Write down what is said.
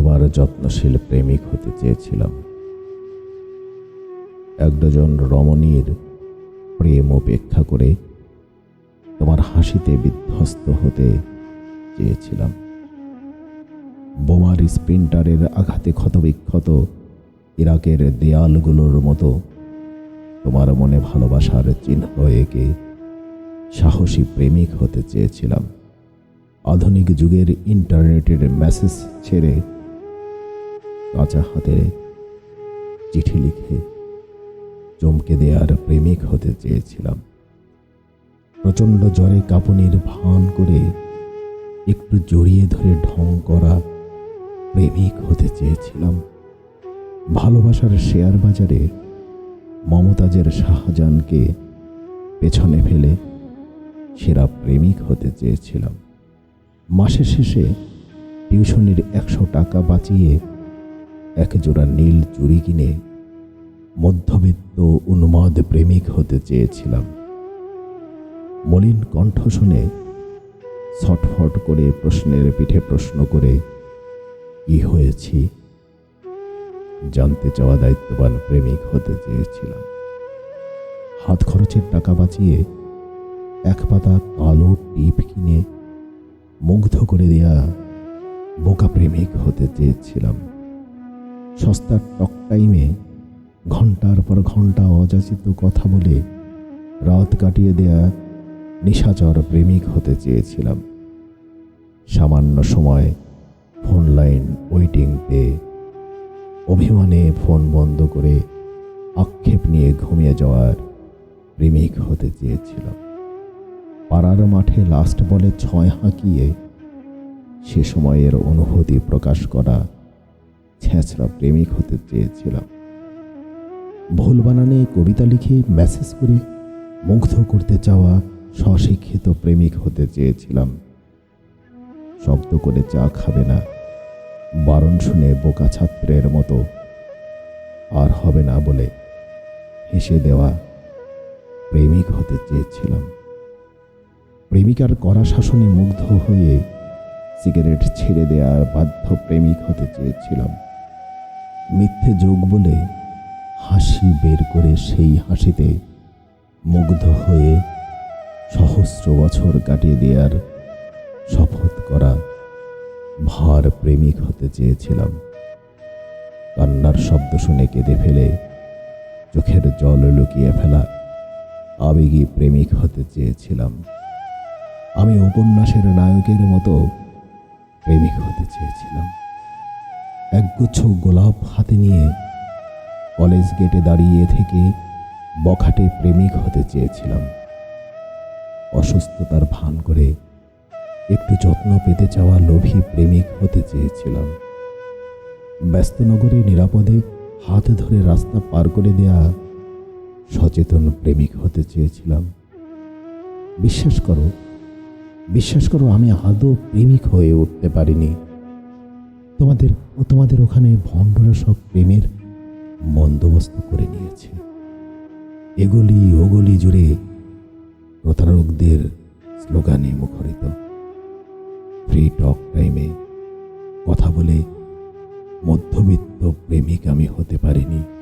তোমার যত্নশীল প্রেমিক হতে চেয়েছিলাম। এক ডজন রমণীর প্রেম উপেক্ষা করে তোমার হাসিতে বিধ্বস্ত হতে চেয়েছিলাম। বোমার স্প্রিন্টারের আঘাতে ক্ষতবিক্ষত ইরাকের দেয়ালগুলোর মতো তোমার মনে ভালোবাসার চিহ্ন এঁকে সাহসী প্রেমিক হতে চেয়েছিলাম। আধুনিক যুগের ইন্টারনেটের মেসেজ ছেড়ে কাঁচা হাতে চিঠি লিখে চমকে দেওয়ার প্রেমিক হতে চেয়েছিলাম। প্রচণ্ড জ্বরে কাঁপুনির ভান করে একটু জড়িয়ে ধরে ঢং করা প্রেমিক হতে চেয়েছিলাম। ভালোবাসার শেয়ার বাজারে মমতাজের শাহজাহানকে পেছনে ফেলে সেরা প্রেমিক হতে চেয়েছিলাম। মাসের শেষে টিউশনির একশো টাকা বাঁচিয়ে এক জোড়া নীল চুরি কিনে মধ্যবিত্ত উন্মাদ প্রেমিক হতে চেয়েছিলাম। মলিন কণ্ঠ শুনে ছটফট করে প্রশ্নের পিঠে প্রশ্ন করে, কি হয়েছি? জানতে চাওয়া দায়িত্ববান প্রেমিক হতে চেয়েছিলাম। হাত খরচের টাকা বাঁচিয়ে এক পাতা কালো টিপ কিনে মুগ্ধ করে দেয়া বোকা প্রেমিক হতে চেয়েছিলাম। সস্তার টক টাইমে ঘণ্টার পর ঘণ্টা অযাচিত কথা বলে রাত কাটিয়ে দেয়া নিশাচর প্রেমিক হতে চেয়েছিলাম। সামান্য সময় ফোন লাইন ওয়েটিং পেয়ে অভিমানে ফোন বন্ধ করে আক্ষেপ নিয়ে ঘুমিয়ে যাওয়ার প্রেমিক হতে চেয়েছিলাম। পাড়ার মাঠে লাস্ট বলে ছয় হাঁকিয়ে সে সময়ের অনুভূতি প্রকাশ করা ছেঁচড়া প্রেমিক হতে চেয়েছিলাম। ভুল বানানে কবিতা লিখে মেসেজ করে মুগ্ধ করতে চাওয়া স্বশিক্ষিত প্রেমিক হতে চেয়েছিলাম। শব্দ করে চা খাবে না, বারণ শুনে বোকা ছাত্রের মতো। আর হবে না বলে হেসে দেওয়া প্রেমিক হতে চেয়েছিলাম। প্রেমিকার কড়া শাসনে মুগ্ধ হয়ে সিগারেট ছেড়ে দেওয়ার বাধ্য প্রেমিক হতে চেয়েছিলাম। মিথ্যে যোগ বলে হাসি বের করে সেই হাসিতে মুগ্ধ হয়ে সহস্র বছর কাটিয়ে দেওয়ার শপথ করা ভার প্রেমিক হতে চেয়েছিলাম। কান্নার শব্দ শুনে কেঁদে ফেলে চোখের জল লুকিয়ে ফেলা আবেগী প্রেমিক হতে চেয়েছিলাম। আমি উপন্যাসের নায়কের মতো প্রেমিক হতে চেয়েছিলাম। একগুচ্ছ গোলাপ হাতে নিয়ে কলেজ গেটে দাঁড়িয়ে থেকে বখাটে প্রেমিক হতে চেয়েছিলাম। অসুস্থতার ভান করে একটু যত্ন পেতে চাওয়া লোভী প্রেমিক হতে চেয়েছিলাম। ব্যস্তনগরে নিরাপদে হাত ধরে রাস্তা পার করে দেয়া সচেতন প্রেমিক হতে চেয়েছিলাম। বিশ্বাস করো বিশ্বাস করো আমি আদৌ প্রেমিক হয়ে উঠতে পারিনি। তোমাদের ও তোমাদের ওখানে ভণ্ডরা সব প্রেমের বন্দোবস্ত করে নিয়েছে। এগলি ওগলি জুড়ে প্রতারকদের স্লোগানে মুখরিত। ফ্রি টক টাইমে কথা বলে মধ্যবিত্ত প্রেমিক আমি হতে পারিনি।